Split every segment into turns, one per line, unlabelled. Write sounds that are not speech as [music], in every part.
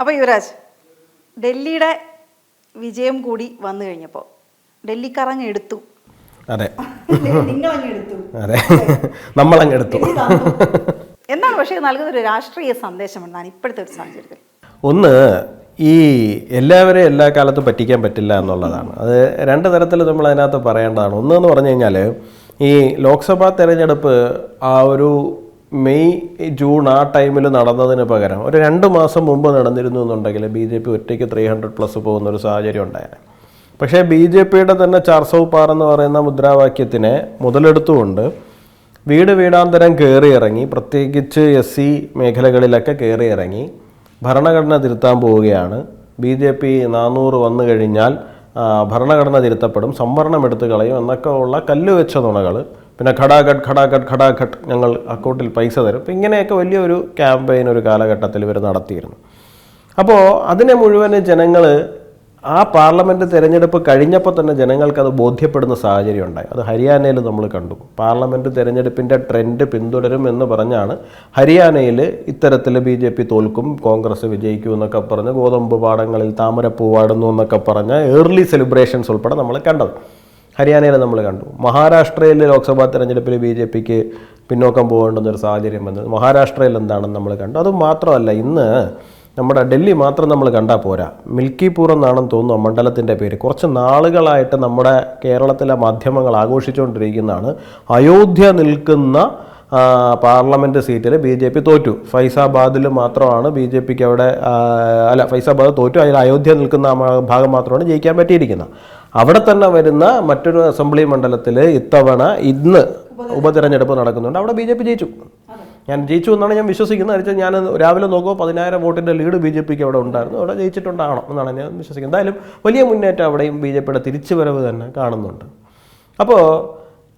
അപ്പോൾ യുവരാജ് ഡൽഹിയുടെ വിജയം കൂടി വന്നു കഴിഞ്ഞപ്പോൾ ഡൽഹിക്കാരങ്ങ് എടുത്തു.
അതെ. [laughs] അതെ. നമ്മളങ്ങ് എടുത്തു.
എന്താണ് പക്ഷേ നൽകുന്ന ഒരു രാഷ്ട്രീയ സന്ദേശം എന്നാണ് ഇപ്പോഴത്തെ ഒരു സാഹചര്യത്തിൽ?
ഒന്ന് ഈ എല്ലാവരെയും എല്ലാ കാലത്തും പറ്റിക്കാൻ പറ്റില്ല എന്നുള്ളതാണ്. അത് രണ്ട് തരത്തിൽ നമ്മൾ അതിനകത്ത് പറയേണ്ടതാണ്. ഒന്നെന്ന് പറഞ്ഞു കഴിഞ്ഞാൽ ഈ ലോക്സഭാ തെരഞ്ഞെടുപ്പ് ആ ഒരു മെയ് ജൂൺ ആ ടൈമിൽ നടന്നതിന് പകരം ഒരു രണ്ട് മാസം മുമ്പ് നടന്നിരുന്നു എന്നുണ്ടെങ്കിൽ ബി ജെ പി ഒറ്റയ്ക്ക് ത്രീ ഹൺഡ്രഡ് പ്ലസ് പോകുന്ന ഒരു സാഹചര്യം ഉണ്ടായേനെ. പക്ഷേ ബി ജെ പിയുടെ തന്നെ ചാർസൗ പാർ എന്ന് പറയുന്ന മുദ്രാവാക്യത്തിനെ മുതലെടുത്തുകൊണ്ട് വീട് വീടാന്തരം കയറി ഇറങ്ങി പ്രത്യേകിച്ച് എസ് സി മേഖലകളിലൊക്കെ കയറി ഇറങ്ങി ഭരണഘടന തിരുത്താൻ പോവുകയാണ്. ബി ജെ പി നാനൂറ് വന്നു കഴിഞ്ഞാൽ ഭരണഘടന തിരുത്തപ്പെടും സംവരണം എടുത്തു കളയും എന്നൊക്കെ ഉള്ള കല്ലുവെച്ച നുണകൾ പിന്നെ ഘടാഘട്ട് ഘടാഘട്ട് ഘടാഘട്ട് ഞങ്ങൾ അക്കൗണ്ടിൽ പൈസ തരും. അപ്പം ഇങ്ങനെയൊക്കെ വലിയൊരു ക്യാമ്പയിൻ ഒരു കാലഘട്ടത്തിൽ ഇവർ നടത്തിയിരുന്നു. അപ്പോൾ അതിനെ മുഴുവൻ ജനങ്ങൾ ആ പാർലമെന്റ് തിരഞ്ഞെടുപ്പ് കഴിഞ്ഞപ്പോൾ തന്നെ ജനങ്ങൾക്കത് ബോധ്യപ്പെടുന്ന സാഹചര്യം ഉണ്ടായി. അത് ഹരിയാനയിൽ നമ്മൾ കണ്ടു. പാർലമെന്റ് തിരഞ്ഞെടുപ്പിന്റെ ട്രെൻഡ് പിന്തുടരും എന്ന് പറഞ്ഞാണ് ഹരിയാനയിൽ ഇത്തരത്തിൽ ബി ജെ പി തോൽക്കും കോൺഗ്രസ് വിജയിക്കും എന്നൊക്കെ പറഞ്ഞ് ഗോതമ്പ് പാടങ്ങളിൽ താമരപ്പൂ പാടുന്നു എന്നൊക്കെ പറഞ്ഞ ഏർലി സെലിബ്രേഷൻസ് ഉൾപ്പെടെ നമ്മൾ കണ്ടത്. ഹരിയാനയിൽ നമ്മൾ കണ്ടു. മഹാരാഷ്ട്രയിൽ ലോക്സഭാ തെരഞ്ഞെടുപ്പിൽ ബി ജെ പിക്ക് പിന്നോക്കം പോകേണ്ടുന്ന ഒരു സാഹചര്യം വന്നത് മഹാരാഷ്ട്രയിൽ എന്താണെന്ന് നമ്മൾ കണ്ടു. അത് മാത്രമല്ല ഇന്ന് നമ്മുടെ ഡൽഹി മാത്രം നമ്മൾ കണ്ടാൽ പോരാ. മിൽക്കിപൂർ എന്നാണെന്ന് തോന്നുന്നു മണ്ഡലത്തിന്റെ പേര്. കുറച്ച് നാളുകളായിട്ട് നമ്മുടെ കേരളത്തിലെ മാധ്യമങ്ങൾ ആഘോഷിച്ചുകൊണ്ടിരിക്കുന്നതാണ്. അയോധ്യ നിൽക്കുന്ന പാർലമെന്റ് സീറ്റിൽ ബി ജെ പി തോറ്റു. ഫൈസാബാദിൽ മാത്രമാണ് ബി ജെ പിക്ക് അവിടെ അല്ല ഫൈസാബാദ് തോറ്റു. അതിൽ അയോധ്യ നിൽക്കുന്ന ഭാഗം മാത്രമാണ് ജയിക്കാൻ പറ്റിയിരിക്കുന്നത്. അവിടെ തന്നെ വരുന്ന മറ്റൊരു അസംബ്ലി മണ്ഡലത്തിൽ ഇത്തവണ ഇന്ന് ഉപതെരഞ്ഞെടുപ്പ്. നടക്കുന്നുണ്ട്. അവിടെ ബി ജെ പി ജയിച്ചു. ഞാൻ ജയിച്ചു എന്നാണ് ഞാൻ വിശ്വസിക്കുന്നത്. വെച്ചാൽ ഞാൻ രാവിലെ നോക്കുമ്പോൾ പതിനായിരം വോട്ടിന്റെ ലീഡ് ബി ജെ പിക്ക് അവിടെ ഉണ്ടായിരുന്നു. അവിടെ ജയിച്ചിട്ടുണ്ടാകണം എന്നാണ് ഞാൻ വിശ്വസിക്കുന്നത്. എന്തായാലും വലിയ മുന്നേറ്റം അവിടെയും ബി ജെ പിയുടെ തിരിച്ചുവരവ് തന്നെ കാണുന്നുണ്ട്. അപ്പോൾ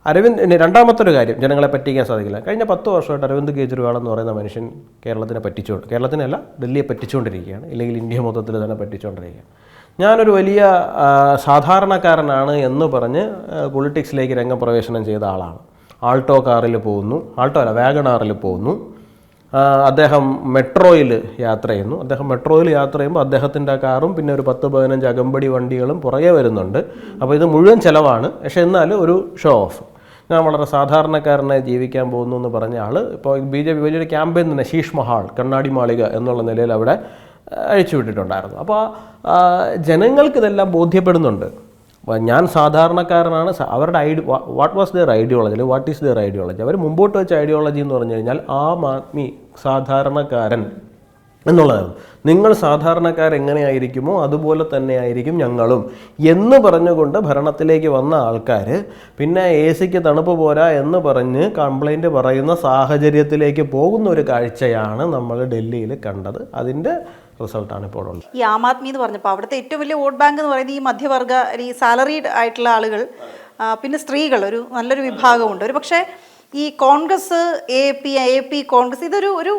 അരവിന്ദ് രണ്ടാമത്തെ ഒരു കാര്യം ജനങ്ങളെ പറ്റിക്കാൻ സാധിക്കില്ല. കഴിഞ്ഞ പത്ത് വർഷമായിട്ട് അരവിന്ദ് കെജ്രിവാൾ എന്ന് പറയുന്ന മനുഷ്യൻ കേരളത്തിനെ പറ്റിച്ചുകൊണ്ട് കേരളത്തിനല്ല ഡൽഹിയെ പറ്റിച്ചുകൊണ്ടിരിക്കുകയാണ് ഇല്ലെങ്കിൽ ഇന്ത്യ മൊത്തത്തിൽ തന്നെ പറ്റിച്ചുകൊണ്ടിരിക്കുകയാണ് ഞാനൊരു വലിയ സാധാരണക്കാരനാണ് എന്ന് പറഞ്ഞ് പൊളിറ്റിക്സിലേക്ക് രംഗപ്രവേശനം ചെയ്ത ആളാണ്. ആൾട്ടോ കാറിൽ പോകുന്നു. ആൾട്ടോ അല്ല വാഗണാറിൽ പോകുന്നു. അദ്ദേഹം മെട്രോയിൽ യാത്ര ചെയ്യുന്നു. അദ്ദേഹം മെട്രോയിൽ യാത്ര ചെയ്യുമ്പോൾ അദ്ദേഹത്തിന്റെ കാറും പിന്നെ ഒരു പത്ത് പതിനഞ്ച് അകമ്പടി വണ്ടികളും പുറകെ വരുന്നുണ്ട്. അപ്പോൾ ഇത് മുഴുവൻ ചിലവാണ്. പക്ഷേ എന്നാൽ ഒരു ഷോ ഓഫ് ഞാൻ വളരെ സാധാരണക്കാരനായി ജീവിക്കാൻ പോകുന്നു എന്ന് പറഞ്ഞ ആൾ ഇപ്പോൾ ബി ജെ പി വലിയൊരു ക്യാമ്പയിൻ തന്നെ ശീഷ് മഹാൾ കണ്ണാടി മാളിക എന്നുള്ള നിലയിൽ അവിടെ അഴിച്ചുവിട്ടിട്ടുണ്ടായിരുന്നു. അപ്പോൾ ജനങ്ങൾക്ക് ഇതെല്ലാം ബോധ്യപ്പെടുന്നുണ്ട്. ഞാൻ സാധാരണക്കാരനാണ്. അവരുടെ ID what was their ideology what is their ideology അവർ മുമ്പോട്ട് വെച്ച ഐഡിയോളജി എന്ന് പറഞ്ഞു കഴിഞ്ഞാൽ ആം ആദ്മി സാധാരണക്കാരൻ എന്നുള്ളതാണ്. നിങ്ങൾ സാധാരണക്കാരെങ്ങനെയായിരിക്കുമോ അതുപോലെ തന്നെ ആയിരിക്കും ഞങ്ങളും എന്ന് പറഞ്ഞുകൊണ്ട് ഭരണത്തിലേക്ക് വന്ന ആൾക്കാർ പിന്നെ എ സിക്ക് തണുപ്പ് പോരാ എന്ന് പറഞ്ഞ് കംപ്ലൈന്റ് പറയുന്ന സാഹചര്യത്തിലേക്ക് പോകുന്ന ഒരു കാഴ്ചയാണ് നമ്മൾ ഡൽഹിയിൽ കണ്ടത്. അതിന്റെ റിസൾട്ടാണ് ഇപ്പോൾ ഉള്ളത്.
ഈ ആം ആദ്മി എന്ന് പറഞ്ഞപ്പോൾ അവിടുത്തെ ഏറ്റവും വലിയ വോട്ട് ബാങ്ക് എന്ന് പറയുന്നത് ഈ മധ്യവർഗ ഈ സാലറീഡ് ആയിട്ടുള്ള ആളുകൾ പിന്നെ സ്ത്രീകൾ ഒരു നല്ലൊരു വിഭാഗമുണ്ട്. ഒരു പക്ഷേ ഈ Congress A P A P Congress ഇതൊരു ഒരു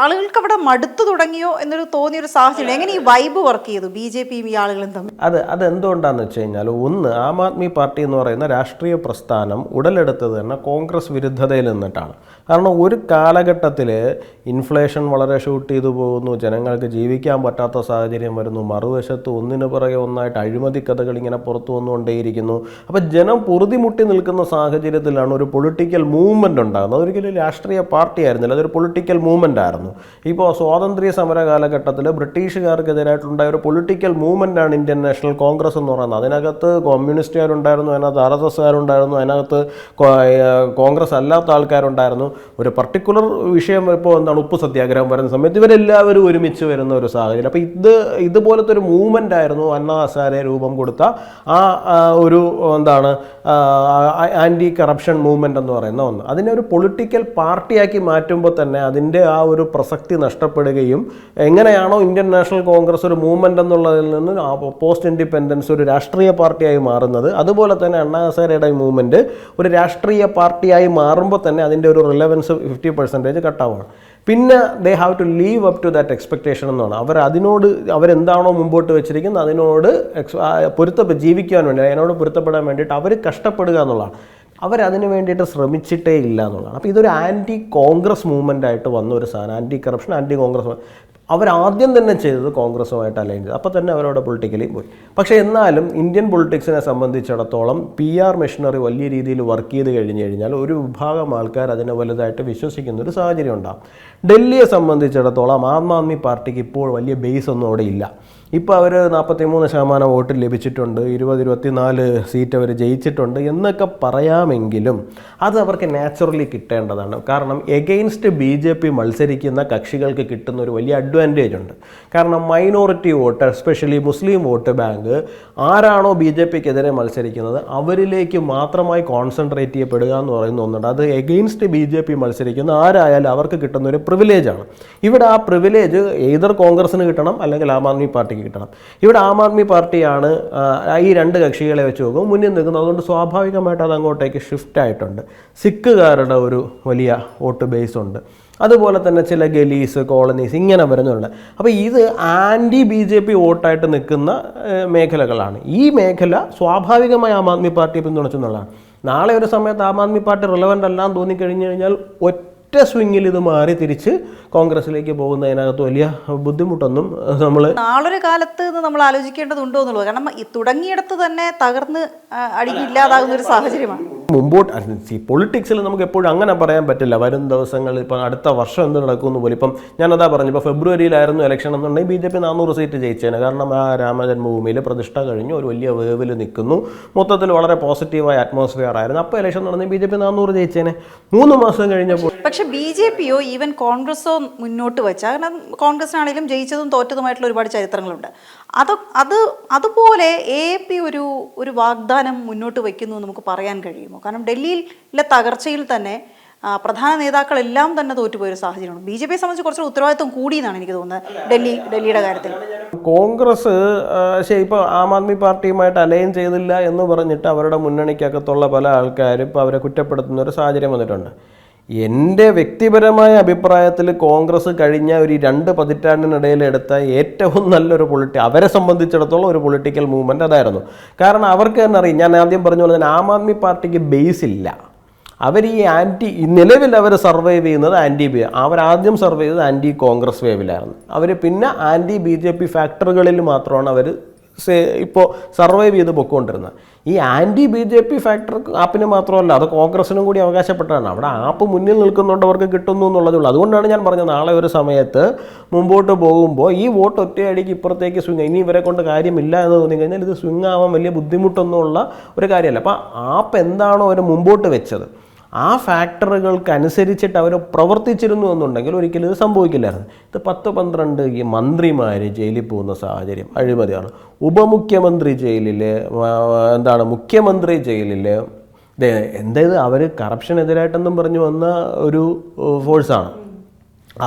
ആളുകൾക്ക് അവിടെ മടുത്തു തുടങ്ങിയോ എന്നൊരു തോന്നിയ ഒരു സാഹചര്യം. എങ്ങനെ ഈ വൈബ് വർക്ക് ചെയ്തു ബി ജെ പിയും ഈ ആളുകളും തമ്മിൽ?
അത് അത് എന്തുകൊണ്ടാന്ന് വെച്ച് കഴിഞ്ഞാൽ ഒന്ന് ആം ആദ്മി പാർട്ടി എന്ന് പറയുന്ന രാഷ്ട്രീയ പ്രസ്ഥാനം ഉടലെടുത്തത് തന്നെ കോൺഗ്രസ് വിരുദ്ധതയിൽ നിന്നിട്ടാണ്. കാരണം ഒരു കാലഘട്ടത്തിൽ ഇൻഫ്ലേഷൻ വളരെ ഷൂട്ട് ചെയ്തു പോകുന്നു ജനങ്ങൾക്ക് ജീവിക്കാൻ പറ്റാത്ത സാഹചര്യം വരുന്നു മറുവശത്ത് ഒന്നിനു പുറകെ ഒന്നായിട്ട് അഴിമതി കഥകൾ ഇങ്ങനെ പുറത്തു വന്നുകൊണ്ടേയിരിക്കുന്നു. അപ്പോൾ ജനം പൊറുതിമുട്ടി നിൽക്കുന്ന സാഹചര്യത്തിലാണ് ഒരു പൊളിറ്റിക്കൽ മൂവ്മെന്റ് ഉണ്ടാകുന്നത്. അതൊരിക്കലും രാഷ്ട്രീയ പാർട്ടി ആയിരുന്നില്ല അതൊരു പൊളിറ്റിക്കൽ മൂവ്മെന്റ് ആയിരുന്നു. ഇപ്പോൾ സ്വാതന്ത്ര്യ സമര കാലഘട്ടത്തിൽ ബ്രിട്ടീഷുകാർക്കെതിരായിട്ടുണ്ടായ ഒരു പൊളിറ്റിക്കൽ മൂവ്മെന്റ് ആണ് ഇന്ത്യൻ നാഷണൽ കോൺഗ്രസ് എന്ന് പറയുന്നത്. അതിനകത്ത് കമ്മ്യൂണിസ്റ്റുകാരുണ്ടായിരുന്നു അതിനകത്ത് ആർ എസ് എസ്കാരുണ്ടായിരുന്നു അതിനകത്ത് കോൺഗ്രസ് അല്ലാത്ത ആൾക്കാരുണ്ടായിരുന്നു. ഒരു പർട്ടിക്കുലർ വിഷയം ഇപ്പോൾ എന്താണ് ഉപ്പ് സത്യാഗ്രഹം വരുന്ന സമയത്ത് ഇവരെല്ലാവരും ഒരുമിച്ച് വരുന്ന ഒരു സാഹചര്യം. അപ്പോൾ ഇത് ഇതുപോലത്തെ ഒരു മൂവ്മെന്റ് ആയിരുന്നു അണ്ണാ ഹസാരെ രൂപം കൊടുത്ത ആ ഒരു എന്താണ് ആന്റി കറപ്ഷൻ മൂവ്മെന്റ് എന്ന് പറയുന്ന ഒന്ന്. അതിനെ ഒരു പൊളിറ്റിക്കൽ പാർട്ടിയാക്കി മാറ്റുമ്പോൾ തന്നെ അതിന്റെ ആ ഒരു പ്രസക്തി നഷ്ടപ്പെടുകയും എങ്ങനെയാണോ ഇന്ത്യൻ നാഷണൽ കോൺഗ്രസ് ഒരു മൂവ്മെന്റ് എന്നുള്ളതിൽ നിന്ന് പോസ്റ്റ് ഇൻഡിപെൻഡൻസ് ഒരു രാഷ്ട്രീയ പാർട്ടിയായി മാറുന്നത്. അതുപോലെ തന്നെ അണ്ണാ ഹസാരയുടെ മൂവ്മെന്റ് ഒരു രാഷ്ട്രീയ പാർട്ടിയായി മാറുമ്പോൾ തന്നെ അതിന്റെ ഒരു റിലവൻസ് ഫിഫ്റ്റി പെർസെന്റേജ് കട്ടാവുകയാണ് പിന്നെ they have to live up to that expectation എന്നാണ്. അവർ അതിനോട് അവരെന്താണോ മുമ്പോട്ട് വെച്ചിരിക്കുന്നത് അതിനോട് എക്സ് പൊരുത്ത ജീവിക്കാൻ വേണ്ടി അതിനോട് പൊരുത്തപ്പെടാൻ വേണ്ടിയിട്ട് അവർ കഷ്ടപ്പെടുക എന്നുള്ളതാണ്. അവരതിന് വേണ്ടിയിട്ട് ശ്രമിച്ചിട്ടേ ഇല്ല എന്നുള്ളതാണ്. അപ്പോൾ ഇതൊരു ആന്റി കോൺഗ്രസ് മൂവ്മെന്റ് ആയിട്ട് വന്ന ഒരു സാധനം. ആന്റി കറപ്ഷൻ ആന്റി കോൺഗ്രസ് അവരാദ്യം തന്നെ ചെയ്തത് കോൺഗ്രസ്സുമായിട്ട് അലൈൻ അപ്പോൾ തന്നെ അവരവിടെ പൊളിറ്റിക്കലി പോയി. പക്ഷേ എന്നാലും ഇന്ത്യൻ പൊളിറ്റിക്സിനെ സംബന്ധിച്ചിടത്തോളം പി ആർ മെഷീനറി വലിയ രീതിയിൽ വർക്ക് ചെയ്ത് കഴിഞ്ഞു കഴിഞ്ഞാൽ ഒരു വിഭാഗം ആൾക്കാർ അതിനെ വലുതായിട്ട് വിശ്വസിക്കുന്ന ഒരു സാഹചര്യം ഉണ്ടാകും ഡൽഹിയെ സംബന്ധിച്ചിടത്തോളം ആം ആദ്മി പാർട്ടിക്ക് ഇപ്പോൾ വലിയ ബേസ് ഒന്നും അവിടെ ഇല്ല. ഇപ്പോൾ അവർ നാൽപ്പത്തി മൂന്ന് ശതമാനം വോട്ട് ലഭിച്ചിട്ടുണ്ട് ഇരുപത് ഇരുപത്തിനാല് സീറ്റ് അവർ ജയിച്ചിട്ടുണ്ട് എന്നൊക്കെ പറയാമെങ്കിലും അത് അവർക്ക് നാച്ചുറലി കിട്ടേണ്ടതാണ്. കാരണം എഗെയിൻസ്റ്റ് ബി ജെ പി മത്സരിക്കുന്ന കക്ഷികൾക്ക് കിട്ടുന്ന ഒരു വലിയ അഡ്വാന്റേജ് ഉണ്ട്. കാരണം minority vote especially Muslim vote bank ആരാണോ ബി ജെ പിക്കെതിരെ മത്സരിക്കുന്നത് അവരിലേക്ക് മാത്രമായി കോൺസെൻട്രേറ്റ് ചെയ്യപ്പെടുക എന്ന് പറയുന്ന ഒന്നുണ്ട്. അത് എഗെയിൻസ്റ്റ് ബി ജെ പി മത്സരിക്കുന്ന ആരായാലും അവർക്ക് കിട്ടുന്ന ഒരു പ്രിവിലേജാണ് ഇവിടെ ആ പ്രിവിലേജ് ഏതർ കോൺഗ്രസിന് കിട്ടണം അല്ലെങ്കിൽ ആം ആദ്മി പാർട്ടിക്ക് കിട്ടണം. ഇവിടെ ആം ആദ്മി പാർട്ടിയാണ് ഈ രണ്ട് കക്ഷികളെ വെച്ച് നോക്കും മുന്നിൽ നിൽക്കുന്നത്. അതുകൊണ്ട് സ്വാഭാവികമായിട്ട് അത് അങ്ങോട്ടേക്ക് ഷിഫ്റ്റ് ആയിട്ടുണ്ട്. സിഖുകാരുടെ ഒരു വലിയ വോട്ട് ബേസ് ഉണ്ട്. അതുപോലെ തന്നെ ചില ഗലീസ് കോളനീസ് ഇങ്ങനെ വരുന്നുണ്ട്. അപ്പോൾ ഇത് ആന്റി ബി ജെ പി വോട്ടായിട്ട് നിൽക്കുന്ന മേഖലകളാണ്. ഈ മേഖല സ്വാഭാവികമായി ആം ആദ്മി പാർട്ടിയെ പിന്തുണച്ചെന്നുള്ളതാണ് നാളെ ഒരു സമയത്ത് ആം ആദ്മി പാർട്ടി റിലവന്റ് അല്ലാന്ന് തോന്നിക്കഴിഞ്ഞു കഴിഞ്ഞാൽ ഒറ്റ സ്വിങ്ങിൽ ഇത് മാറി തിരിച്ച് കോൺഗ്രസിലേക്ക് പോകുന്നതിനകത്ത് വലിയ ബുദ്ധിമുട്ടൊന്നും നമ്മൾ
നാളൊരു കാലത്ത് നമ്മൾ ആലോചിക്കേണ്ടതുണ്ടോ എന്നുള്ളത്. കാരണം തുടങ്ങിയിടത്ത് തന്നെ തകർന്ന് അടിയില്ലാതാകുന്ന ഒരു സാഹചര്യമാണ്.
മുമ്പോട്ട് പൊളിറ്റിക്സിൽ നമുക്ക് എപ്പോഴും അങ്ങനെ പറയാൻ പറ്റില്ല. വരും ദിവസങ്ങളിൽ ഇപ്പം അടുത്ത വർഷം എന്ത് നടക്കുമെന്ന് പോലും. ഇപ്പം ഞാനതാ പറഞ്ഞു ഇപ്പോൾ ഫെബ്രുവരിയിലായിരുന്നു ഇലക്ഷൻ എന്നുണ്ടെങ്കിൽ ബി ജെ പി നാനൂറ് സീറ്റ് ജയിച്ചേനെ. കാരണം ആ രാമജന്മഭൂമിയിൽ പ്രതിഷ്ഠ കഴിഞ്ഞു ഒരു വലിയ വേവിൽ നിൽക്കുന്നു മൊത്തത്തിൽ വളരെ പോസിറ്റീവായ അറ്റ്മോസ്ഫിയർ ആയിരുന്നു. അപ്പോൾ ഇലക്ഷൻ നടന്നെങ്കിൽ ബി ജെ പി നാനൂറ് ജയിച്ചേനെ. മൂന്ന് മാസം കഴിഞ്ഞപ്പോൾ
പക്ഷെ ബി ജെ പിയോ ഈവൻ കോൺഗ്രസോ മുന്നോട്ട് വെച്ച കാരണം കോൺഗ്രസിനാണെങ്കിലും ജയിച്ചതും തോറ്റതുമായിട്ടുള്ള ഒരുപാട് ചരിത്രങ്ങളുണ്ട്. അത് അത് അതുപോലെ എ പി ഒരു ഒരു വാഗ്ദാനം മുന്നോട്ട് വയ്ക്കുന്നു നമുക്ക് പറയാൻ കഴിയുമോ? കാരണം ഡൽഹിയിലെ തകർച്ചയിൽ തന്നെ പ്രധാന നേതാക്കളെല്ലാം തന്നെ തോറ്റുപോയൊരു സാഹചര്യമാണ്. ബി ജെ പിയെ സംബന്ധിച്ച് കുറച്ചുകൂടി ഉത്തരവാദിത്വം കൂടിയെന്നാണ് എനിക്ക് തോന്നുന്നത് ഡൽഹി ഡൽഹിയുടെ കാര്യത്തിൽ.
കോൺഗ്രസ് ശരി ഇപ്പോൾ ആം ആദ്മി പാർട്ടിയുമായിട്ട് അലൈൻ ചെയ്തില്ല എന്ന് പറഞ്ഞിട്ട് അവരുടെ മുന്നണിക്കകത്തുള്ള പല ആൾക്കാരും ഇപ്പോൾ അവരെ കുറ്റപ്പെടുത്തുന്ന ഒരു സാഹചര്യം വന്നിട്ടുണ്ട്. എന്റെ വ്യക്തിപരമായ അഭിപ്രായത്തിൽ കോൺഗ്രസ് കഴിഞ്ഞ ഒരു രണ്ട് പതിറ്റാണ്ടിനിടയിൽ എടുത്ത ഏറ്റവും നല്ലൊരു പൊളിറ്റി അവരെ സംബന്ധിച്ചിടത്തോളം ഒരു പൊളിറ്റിക്കൽ മൂവ്മെന്റ് അതായിരുന്നു. കാരണം അവർക്ക് തന്നെ അറിയാം ഞാൻ ആദ്യം പറഞ്ഞ പോലെ തന്നെ ആം ആദ്മി പാർട്ടിക്ക് ബേസ് ഇല്ല. അവർ ഈ ആന്റി നിലവിൽ അവർ സർവൈവ് ചെയ്യുന്നത് ആന്റി ബി അവരാദ്യം സർവൈവ് ചെയ്തത് ആന്റി കോൺഗ്രസ് വേവിലായിരുന്നു. അവർ പിന്നെ ആന്റി ബി ജെ പി ഫാക്ടറുകളിൽ മാത്രമാണ് അവർ ഇപ്പോൾ സർവൈവ് ചെയ്ത് പൊക്കോണ്ടിരുന്നത് ഈ anti B J P factor ആപ്പിന് മാത്രമല്ല അത് കോൺഗ്രസിനും കൂടി അവകാശപ്പെട്ടതാണ്. അവിടെ ആപ്പ് മുന്നിൽ നിൽക്കുന്നുണ്ട് അവർക്ക് കിട്ടുന്നു എന്നുള്ളതേ ഉള്ളൂ. അതുകൊണ്ടാണ് ഞാൻ പറഞ്ഞത് നാളെ ഒരു സമയത്ത് മുമ്പോട്ട് പോകുമ്പോൾ ഈ വോട്ട് ഒറ്റയടിക്ക് ഇപ്പുറത്തേക്ക് സ്വിങ് ഇനി ഇവരെ കൊണ്ട് കാര്യമില്ല എന്ന് തോന്നി കഴിഞ്ഞാൽ ഇത് സ്വിങ് ആവാൻ വലിയ ബുദ്ധിമുട്ടൊന്നുമുള്ള ഒരു കാര്യമല്ല. അപ്പോൾ ആപ്പ് എന്താണോ അവർ മുമ്പോട്ട് വെച്ചത്. ആ ഫാക്ടറുകൾക്കനുസരിച്ചിട്ട് അവർ പ്രവർത്തിച്ചിരുന്നു എന്നുണ്ടെങ്കിൽ ഒരിക്കലും ഇത് സംഭവിക്കില്ലായിരുന്നു. ഇത് പത്ത് പന്ത്രണ്ട് ഈ മന്ത്രിമാർ ജയിലിൽ പോകുന്ന സാഹചര്യം അഴിമതിയാണ്. ഉപമുഖ്യമന്ത്രി ജയിലിൽ എന്താണ് മുഖ്യമന്ത്രി ജയിലിൽ എന്തായത് അവർ കറപ്ഷനെതിരായിട്ടെന്നും പറഞ്ഞു വന്ന ഒരു ഫോഴ്സാണ്.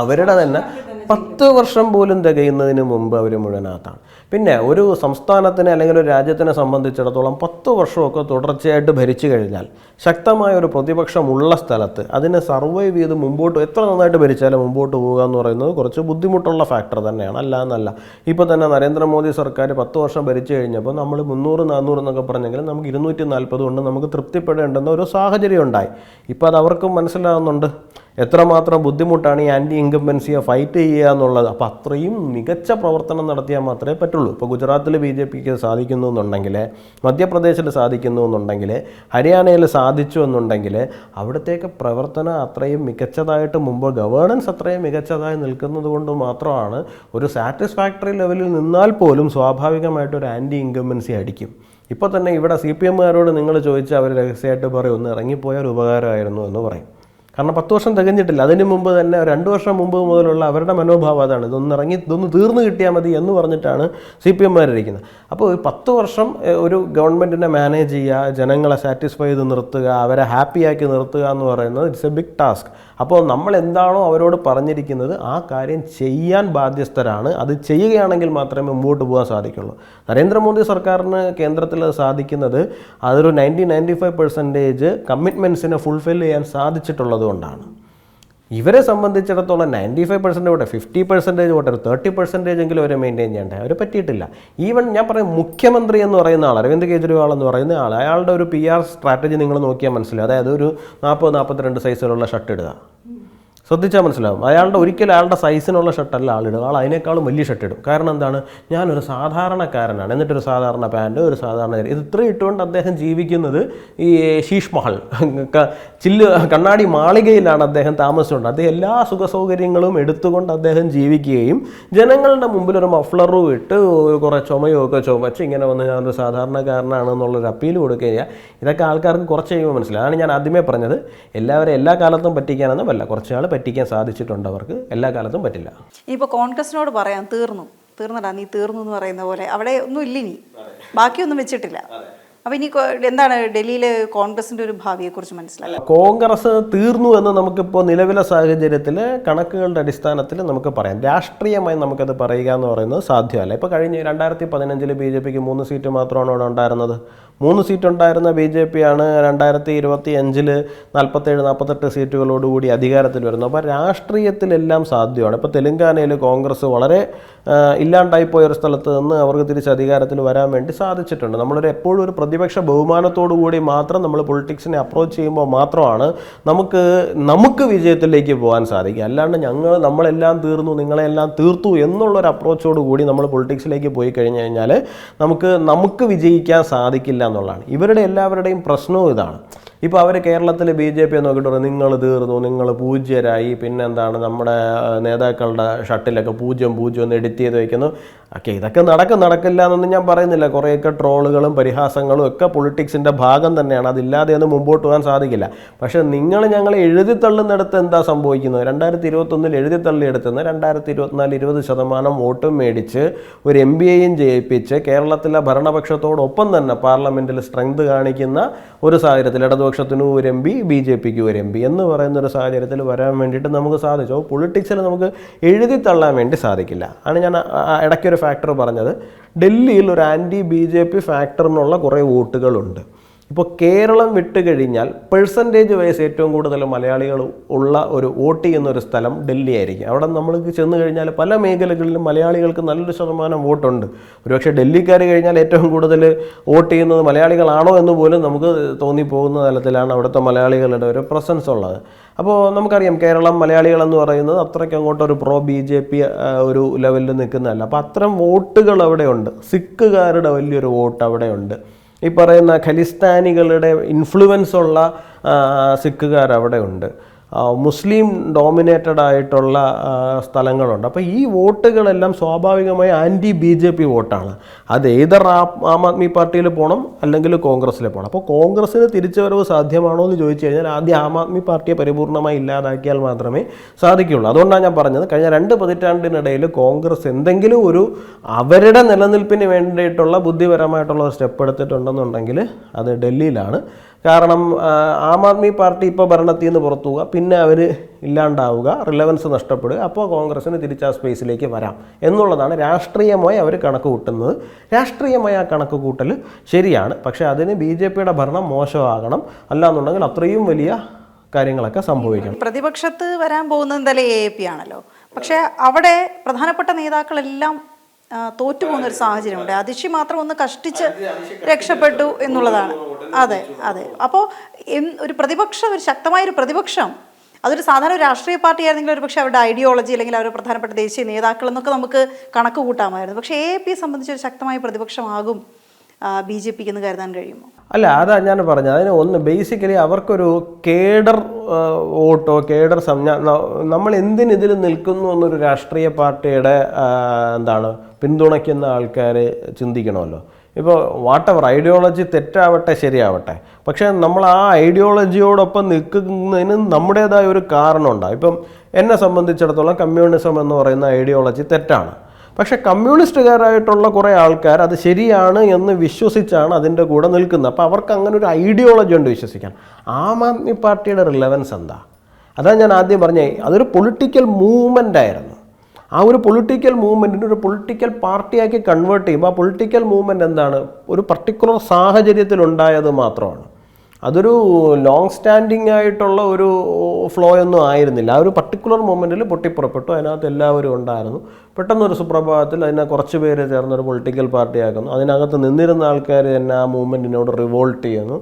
അവരുടെ തന്നെ പത്ത് വർഷം പോലും തികയുന്നതിന് മുമ്പ് അവർ മുഴുവനകത്താണ് പിന്നെ ഒരു സംസ്ഥാനത്തിനെ അല്ലെങ്കിൽ ഒരു രാജ്യത്തിനെ സംബന്ധിച്ചിടത്തോളം പത്ത് വർഷമൊക്കെ തുടർച്ചയായിട്ട് ഭരിച്ചു കഴിഞ്ഞാൽ ശക്തമായ ഒരു പ്രതിപക്ഷമുള്ള സ്ഥലത്ത് അതിനെ സർവൈവ് ചെയ്ത് മുമ്പോട്ട് എത്ര നന്നായിട്ട് ഭരിച്ചാലും മുമ്പോട്ട് പോകുക എന്ന് പറയുന്നത് കുറച്ച് ബുദ്ധിമുട്ടുള്ള ഫാക്ടർ തന്നെയാണ്. അല്ല എന്നല്ല. ഇപ്പോൾ തന്നെ നരേന്ദ്രമോദി സർക്കാർ പത്ത് വർഷം ഭരിച്ചു കഴിഞ്ഞപ്പോൾ നമ്മൾ മുന്നൂറ് നാനൂറ് എന്നൊക്കെ പറഞ്ഞെങ്കിൽ നമുക്ക് ഇരുന്നൂറ്റി നാൽപ്പത് കൊണ്ട് നമുക്ക് തൃപ്തിപ്പെടേണ്ടുന്ന ഒരു സാഹചര്യം ഉണ്ടായി. ഇപ്പോൾ അത് അവർക്കും മനസ്സിലാകുന്നുണ്ട് എത്രമാത്രം ബുദ്ധിമുട്ടാണ് ഈ ആന്റി ഇൻകംബൻസിയെ ഫൈറ്റ് ചെയ്യുക എന്നുള്ളത്. അപ്പോൾ അത്രയും മികച്ച പ്രവർത്തനം നടത്തിയാൽ മാത്രമേ പറ്റുള്ളൂ. ഇപ്പോൾ ഗുജറാത്തിൽ ബി ജെ പിക്ക് സാധിക്കുന്നു എന്നുണ്ടെങ്കിൽ മധ്യപ്രദേശിൽ സാധിക്കുന്നു എന്നുണ്ടെങ്കിൽ ഹരിയാനയിൽ സാധിച്ചു എന്നുണ്ടെങ്കിൽ അവിടത്തേക്ക് പ്രവർത്തനം അത്രയും മികച്ചതായിട്ട് മുമ്പ് ഗവേണൻസ് അത്രയും മികച്ചതായി നിൽക്കുന്നത് കൊണ്ട് മാത്രമാണ് ഒരു സാറ്റിസ്ഫാക്ടറി ലെവലിൽ നിന്നാൽ പോലും സ്വാഭാവികമായിട്ട് ഒരു ആന്റി ഇൻകംബൻസി അടിക്കും. ഇപ്പോൾ തന്നെ ഇവിടെ സി പി എമ്മുകാരോട് നിങ്ങൾ ചോദിച്ചാൽ അവർ രഹസ്യമായിട്ട് പറയും ഒന്ന് ഇറങ്ങിപ്പോയാൽ ഉപകാരമായിരുന്നു എന്ന് പറയും. കാരണം പത്ത് വർഷം തികഞ്ഞിട്ടില്ല. അതിന് മുമ്പ് തന്നെ രണ്ട് വർഷം മുമ്പ് മുതലുള്ള അവരുടെ മനോഭാവം അതാണ്. ഇതൊന്ന് ഇറങ്ങി ഇതൊന്ന് തീർന്നു കിട്ടിയാൽ മതി എന്ന് പറഞ്ഞിട്ടാണ് സി പി എമ്മാരിരിക്കുന്നത് അപ്പോൾ ഒരു പത്ത് വർഷം ഒരു ഗവൺമെന്റിനെ മാനേജ് ചെയ്യുക ജനങ്ങളെ സാറ്റിസ്ഫൈ ചെയ്ത് നിർത്തുക അവരെ ഹാപ്പിയാക്കി നിർത്തുക എന്ന് പറയുന്നത് ഇറ്റ്സ് എ ബിഗ് ടാസ്ക്. അപ്പോൾ നമ്മൾ എന്താണോ അവരോട് പറഞ്ഞിരിക്കുന്നത് ആ കാര്യം ചെയ്യാൻ ബാധ്യസ്ഥരാണ്. അത് ചെയ്യുകയാണെങ്കിൽ മാത്രമേ മുമ്പോട്ട് പോകാൻ സാധിക്കുള്ളൂ. നരേന്ദ്രമോദി സർക്കാരിന് കേന്ദ്രത്തിൽ അത് സാധിക്കുന്നത് അതൊരു നയന്റി നയന്റി ഫൈവ് പെർസെന്റേജ് കമ്മിറ്റ്മെന്റ്സിനെ ഫുൾഫിൽ ചെയ്യാൻ സാധിച്ചിട്ടുള്ളത് കൊണ്ടാണ്. ഇവരെ സംബന്ധിച്ചിടത്തോളം നയന്റി ഫൈവ് പെർസെന്റ് പോട്ടെ ഫിഫ്റ്റി പെർസെന്റേജ് പോട്ടെ ഒരു തേർട്ടി പെർസെന്റേജ് എങ്കിലും അവരെ മെയിന്റെയിൻ ചെയ്യേണ്ട അവരെ പറ്റിയിട്ടില്ല. ഈവൻ ഞാൻ പറയും മുഖ്യമന്ത്രി എന്ന് പറയുന്ന ആൾ അരവിന്ദ് കെജ്രിവാൾ എന്ന് പറയുന്ന ആൾ അയാളുടെ ഒരു പി ആർ സ്ട്രാറ്റജി നിങ്ങൾ നോക്കിയാൽ മനസ്സിലാവും. അതായത് ഒരു നാൽപ്പത് നാൽപ്പത്തിരണ്ട് സൈസിലുള്ള ഷർട്ട് ഇടുക. Mm. ശ്രദ്ധിച്ചാൽ മനസ്സിലാവും. അയാളുടെ ഒരിക്കലും അയാളുടെ സൈസിനുള്ള ഷർട്ടല്ല ആളിടും ആൾ അതിനേക്കാളും വലിയ ഷർട്ട് ഇടും. കാരണം എന്താണ്? ഞാനൊരു സാധാരണക്കാരനാണ്. എന്നിട്ടൊരു സാധാരണ പാന്റ് ഒരു സാധാരണ ഇത് ഇത്രയും ഇട്ടുകൊണ്ട് അദ്ദേഹം ജീവിക്കുന്നത് ഈ ശീഷ് മഹൽ. ചില്ല് കണ്ണാടി മാളികയിലാണ് അദ്ദേഹം താമസിച്ചുകൊണ്ട്. അദ്ദേഹം എല്ലാ സുഖ സൗകര്യങ്ങളും എടുത്തുകൊണ്ട് അദ്ദേഹം ജീവിക്കുകയും ജനങ്ങളുടെ മുമ്പിൽ ഒരു മഫ്ലറും ഇട്ട് കുറേ ചുമയോ ഒക്കെ ചുമച്ച് ഇങ്ങനെ വന്ന് ഞാനൊരു സാധാരണക്കാരനാണെന്നുള്ളൊരു അപ്പീൽ കൊടുക്കുകയും ചെയ്യുക ഇതൊക്കെ ആൾക്കാർക്ക് കുറച്ച് കഴിയുമ്പോൾ മനസ്സിലായി അതാണ് ഞാൻ ആദ്യമേ പറഞ്ഞത്. എല്ലാവരും എല്ലാ കാലത്തും പറ്റിക്കാനൊന്നും അല്ല. കുറച്ച് പറ്റിക്കാൻ സാധിച്ചിട്ടുണ്ട് അവർക്ക്. എല്ലാ കാലത്തും പറ്റില്ല.
ഇനിയിപ്പോൾ കോൺഗ്രസിനോട് പറയാം തീർന്നു. തീർന്നടാ നീ തീർന്നു എന്ന് പറയുന്ന പോലെ. അവിടെ ഒന്നും ഇല്ല ഇനി. ബാക്കിയൊന്നും വെച്ചിട്ടില്ല. അപ്പോൾ ഇനി എന്താണ് ഡൽഹിയിലെ കോൺഗ്രസിന്റെ ഒരു ഭാവിയെക്കുറിച്ച് മനസ്സിലാക്കുക
കോൺഗ്രസ് തീർന്നു എന്ന് നമുക്കിപ്പോൾ നിലവിലെ സാഹചര്യത്തിൽ കണക്കുകളുടെ അടിസ്ഥാനത്തിൽ നമുക്ക് പറയാം. രാഷ്ട്രീയമായി നമുക്കത് പറയുക എന്ന് പറയുന്നത് സാധ്യമല്ല. ഇപ്പോൾ കഴിഞ്ഞ് രണ്ടായിരത്തി പതിനഞ്ചിൽ ബി ജെ പിക്ക് മൂന്ന് സീറ്റ് മാത്രമാണ് അവിടെ ഉണ്ടായിരുന്നത്? മൂന്ന് സീറ്റ് ഉണ്ടായിരുന്ന ബി ജെ ആണ് രണ്ടായിരത്തി ഇരുപത്തി അഞ്ചിൽ നാൽപ്പത്തേഴ് നാൽപ്പത്തെട്ട് സീറ്റുകളോടുകൂടി അധികാരത്തിൽ വരുന്നത്. അപ്പോൾ രാഷ്ട്രീയത്തിലെല്ലാം സാധ്യമാണ്. ഇപ്പോൾ തെലങ്കാനയിൽ കോൺഗ്രസ് വളരെ ഇല്ലാണ്ടായിപ്പോയ ഒരു സ്ഥലത്ത് നിന്ന് അവർക്ക് തിരിച്ച് അധികാരത്തിൽ വരാൻ വേണ്ടി സാധിച്ചിട്ടുണ്ട്. നമ്മളൊരു എപ്പോഴും ഒരു പ്രതിപക്ഷ ബഹുമാനത്തോടു കൂടി മാത്രം നമ്മൾ പൊളിറ്റിക്സിനെ അപ്രോച്ച് ചെയ്യുമ്പോൾ മാത്രമാണ് നമുക്ക് നമുക്ക് വിജയത്തിലേക്ക് പോകാൻ സാധിക്കുക. അല്ലാണ്ട് ഞങ്ങൾ നമ്മളെല്ലാം തീർന്നു നിങ്ങളെല്ലാം തീർത്തു എന്നുള്ളൊരു അപ്രോച്ചോട് കൂടി നമ്മൾ പൊളിറ്റിക്സിലേക്ക് പോയി കഴിഞ്ഞു കഴിഞ്ഞാൽ നമുക്ക് നമുക്ക് വിജയിക്കാൻ സാധിക്കില്ല എന്നുള്ളതാണ്. ഇവരുടെ എല്ലാവരുടെയും പ്രശ്നവും ഇതാണ്. ഇപ്പോൾ അവർ കേരളത്തിൽ ബി ജെ പി നോക്കിയിട്ട് പറയും നിങ്ങൾ തീർന്നു നിങ്ങൾ പൂജ്യരായി. പിന്നെ എന്താണ് നമ്മുടെ നേതാക്കളുടെ ഷട്ടിലൊക്കെ പൂജ്യം പൂജ്യം എന്ന് എഡിറ്റ് ചെയ്ത് വയ്ക്കുന്നു ഓക്കെ ഇതൊക്കെ നടക്കും നടക്കില്ല എന്നൊന്നും ഞാൻ പറയുന്നില്ല. കുറേയൊക്കെ ട്രോളുകളും പരിഹാസങ്ങളും ഒക്കെ പൊളിറ്റിക്സിന്റെ ഭാഗം തന്നെയാണ്. അതില്ലാതെ ഒന്നും മുമ്പോട്ട് പോകാൻ സാധിക്കില്ല. പക്ഷേ നിങ്ങൾ ഞങ്ങളെ എഴുതി തള്ളുന്നിടത്ത് എന്താ സംഭവിക്കുന്നത്? രണ്ടായിരത്തി ഇരുപത്തൊന്നിൽ എഴുതി തള്ളിയെടുത്തുനിന്ന് രണ്ടായിരത്തി ഇരുപത്തിനാല് ഇരുപത് ശതമാനം വോട്ടും മേടിച്ച് ഒരു എം ബി എയും ജയിപ്പിച്ച് കേരളത്തിലെ ഭരണപക്ഷത്തോടൊപ്പം തന്നെ പാർലമെന്റിൽ സ്ട്രെങ്ത് കാണിക്കുന്ന ഒരു സാഹചര്യത്തിൽ ഇടതുപക്ഷത്തിനും ഒരു എം പി ബി ജെ പിക്കും ഒരു എം പി എന്ന് പറയുന്ന ഒരു സാഹചര്യത്തിൽ വരാൻ വേണ്ടിയിട്ട് നമുക്ക് സാധിച്ചു. അപ്പോൾ പൊളിറ്റിക്സിൽ നമുക്ക് എഴുതി തള്ളാൻ വേണ്ടി സാധിക്കില്ല. ആണ് ഞാൻ ഇടയ്ക്കൊരു ഫാക്ടർ പറഞ്ഞത്. ഡൽഹിയിൽ ഒരു ആന്റി ബി ജെ പി ഫാക്ടറിനുള്ള കുറേ വോട്ടുകളുണ്ട്. ഇപ്പോൾ കേരളം വിട്ടുകഴിഞ്ഞാൽ പെർസെന്റേജ് വൈസ് ഏറ്റവും കൂടുതൽ മലയാളികൾ ഉള്ള ഒരു വോട്ട് ചെയ്യുന്ന ഒരു സ്ഥലം ഡൽഹി ആയിരിക്കും അവിടെ നമ്മൾ ചെന്ന് കഴിഞ്ഞാൽ പല മേഖലകളിലും മലയാളികൾക്ക് നല്ലൊരു ശതമാനം വോട്ടുണ്ട്. ഒരുപക്ഷെ ഡൽഹിക്കാർ കഴിഞ്ഞാൽ ഏറ്റവും കൂടുതൽ വോട്ട് ചെയ്യുന്നത് മലയാളികളാണോ എന്ന് പോലും നമുക്ക് തോന്നിപ്പോകുന്ന തലത്തിലാണ് അവിടുത്തെ മലയാളികളുടെ ഒരു പ്രസൻസ് ഉള്ളത്. അപ്പോൾ നമുക്കറിയാം കേരളം മലയാളികൾ എന്ന് പറയുന്നത് അത്രയ്ക്ക് അങ്ങോട്ട് ഒരു പ്രോ ബി ജെ പി ഒരു ലെവലിൽ നിൽക്കുന്നതല്ല. അപ്പോൾ അത്തരം വോട്ടുകൾ അവിടെയുണ്ട്. സിഖുകാരുടെ വലിയൊരു വോട്ട് അവിടെയുണ്ട്. ഈ പറയുന്ന ഖലിസ്ഥാനികളുടെ ഇൻഫ്ലുവൻസ് ഉള്ള സിഖുകാർ അവിടെ ഉണ്ട്. മുസ്ലിം ഡോമിനേറ്റഡ് ആയിട്ടുള്ള സ്ഥലങ്ങളുണ്ട്. അപ്പോൾ ഈ വോട്ടുകളെല്ലാം സ്വാഭാവികമായി ആന്റി ബി ജെ പി വോട്ടാണ്. അത് ഏതർ ആം ആദ്മി പാർട്ടിയിൽ പോകണം അല്ലെങ്കിൽ കോൺഗ്രസ്സിൽ പോകണം. അപ്പോൾ കോൺഗ്രസ്സിന് തിരിച്ചുവരവ് സാധ്യമാണോ എന്ന് ചോദിച്ചു കഴിഞ്ഞാൽ ആദ്യം ആം ആദ്മി പാർട്ടിയെ പരിപൂർണമായി ഇല്ലാതാക്കിയാൽ മാത്രമേ സാധിക്കുകയുള്ളൂ. അതുകൊണ്ടാണ് ഞാൻ പറഞ്ഞത് കഴിഞ്ഞ രണ്ട് പതിറ്റാണ്ടിനിടയിൽ കോൺഗ്രസ് എന്തെങ്കിലും ഒരു അവരുടെ നിലനിൽപ്പിന് വേണ്ടിയിട്ടുള്ള ബുദ്ധിപരമായിട്ടുള്ള സ്റ്റെപ്പ് എടുത്തിട്ടുണ്ടെന്നുണ്ടെങ്കിൽ അത് ഡൽഹിയിലാണ്. കാരണം ആം ആദ്മി പാർട്ടി ഇപ്പോൾ ഭരണത്തിൽ നിന്ന് പുറത്തു പോവുക പിന്നെ അവർ ഇല്ലാണ്ടാവുക റിലവൻസ് നഷ്ടപ്പെടുക അപ്പോൾ കോൺഗ്രസ്സിന് തിരിച്ച് ആ സ്പേസിലേക്ക് വരാം എന്നുള്ളതാണ് രാഷ്ട്രീയമായി അവർ കണക്ക് കൂട്ടുന്നത്. രാഷ്ട്രീയമായ ആ കണക്ക് കൂട്ടൽ ശരിയാണ് പക്ഷേ അതിന് ബി ജെ പിയുടെ ഭരണം മോശമാകണം. അല്ലാന്നുണ്ടെങ്കിൽ അത്രയും വലിയ കാര്യങ്ങളൊക്കെ സംഭവിക്കണം.
പ്രതിപക്ഷത്ത് വരാൻ പോകുന്നത് എന്തായാലും എ പി ആണല്ലോ. പക്ഷേ അവിടെ പ്രധാനപ്പെട്ട നേതാക്കളെല്ലാം തോറ്റു പോകുന്ന ഒരു സാഹചര്യമുണ്ട്. അതിശി മാത്രം ഒന്ന് കഷ്ടിച്ച് രക്ഷപ്പെട്ടു എന്നുള്ളതാണ്. അതെ അതെ. അപ്പോൾ ഒരു പ്രതിപക്ഷം ഒരു ശക്തമായ ഒരു പ്രതിപക്ഷം അതൊരു സാധാരണ രാഷ്ട്രീയ പാർട്ടി ആയിരുന്നെങ്കിൽ ഒരു പക്ഷേ അവരുടെ ഐഡിയോളജി അല്ലെങ്കിൽ അവരുടെ പ്രധാനപ്പെട്ട ദേശീയ നേതാക്കൾ എന്നൊക്കെ നമുക്ക് കണക്ക് കൂട്ടാമായിരുന്നു. പക്ഷേ എ പി സംബന്ധിച്ച് ഒരു ശക്തമായ പ്രതിപക്ഷമാകും ബി ജെ പിക്ക് എന്ന് കരുതാൻ കഴിയുമോ?
അല്ല അതാ ഞാൻ പറഞ്ഞത്. അതിന് ഒന്ന് ബേസിക്കലി അവർക്കൊരു കേഡർ വോട്ടോ കേഡർ സംജ്ഞ നമ്മൾ എന്തിന് ഇതിൽ നിൽക്കുന്നു എന്നൊരു രാഷ്ട്രീയ പാർട്ടിയുടെ എന്താണ് പിന്തുണയ്ക്കുന്ന ആൾക്കാർ ചിന്തിക്കണമല്ലോ. ഇപ്പോൾ വാട്ടവർ ഐഡിയോളജി തെറ്റാവട്ടെ ശരിയാവട്ടെ. പക്ഷേ നമ്മൾ ആ ഐഡിയോളജിയോടൊപ്പം നിൽക്കുന്നതിന് നമ്മുടേതായ ഒരു കാരണമുണ്ടാകും ഇപ്പം എന്നെ സംബന്ധിച്ചിടത്തോളം കമ്മ്യൂണിസം എന്ന് പറയുന്ന ഐഡിയോളജി തെറ്റാണ്. പക്ഷെ കമ്മ്യൂണിസ്റ്റുകാരായിട്ടുള്ള കുറേ ആൾക്കാർ അത് ശരിയാണ് എന്ന് വിശ്വസിച്ചാണ് അതിന്റെ കൂടെ നിൽക്കുന്നത്. അപ്പോൾ അവർക്ക് അങ്ങനെ ഒരു ഐഡിയോളജി ഉണ്ട് വിശ്വസിക്കാൻ. ആം ആദ്മി പാർട്ടിയുടെ റിലവൻസ് എന്താ? അതാണ് ഞാൻ ആദ്യം പറഞ്ഞത് അതൊരു പൊളിറ്റിക്കൽ മൂവ്മെന്റ് ആയിരുന്നു. ആ ഒരു പൊളിറ്റിക്കൽ മൂവ്മെന്റിന് ഒരു പൊളിറ്റിക്കൽ പാർട്ടിയാക്കി കൺവേർട്ട് ചെയ്യുമ്പോൾ ആ പൊളിറ്റിക്കൽ മൂവ്മെന്റ് എന്താണ്? ഒരു പർട്ടിക്കുലർ സാഹചര്യത്തിൽ ഉണ്ടായത് മാത്രമാണ്. അതൊരു ലോങ് സ്റ്റാൻഡിങ് ആയിട്ടുള്ള ഒരു ഫ്ലോ ഒന്നും ആയിരുന്നില്ല. ആ ഒരു പർട്ടിക്കുലർ മൊമെന്റിൽ പൊട്ടിപ്പുറപ്പെട്ടു. അതിനകത്ത് എല്ലാവരും ഉണ്ടായിരുന്നു. പെട്ടെന്നൊരു സുപ്രഭാതത്തിൽ അതിനെ കുറച്ച് പേര് ചേർന്ന് ഒരു പൊളിറ്റിക്കൽ പാർട്ടി ആക്കുന്നു. അതിനകത്ത് നിന്നിരുന്ന ആൾക്കാർ തന്നെ ആ മൂവ്മെന്റിനോട് റിവോൾട്ട് ചെയ്യുന്നു.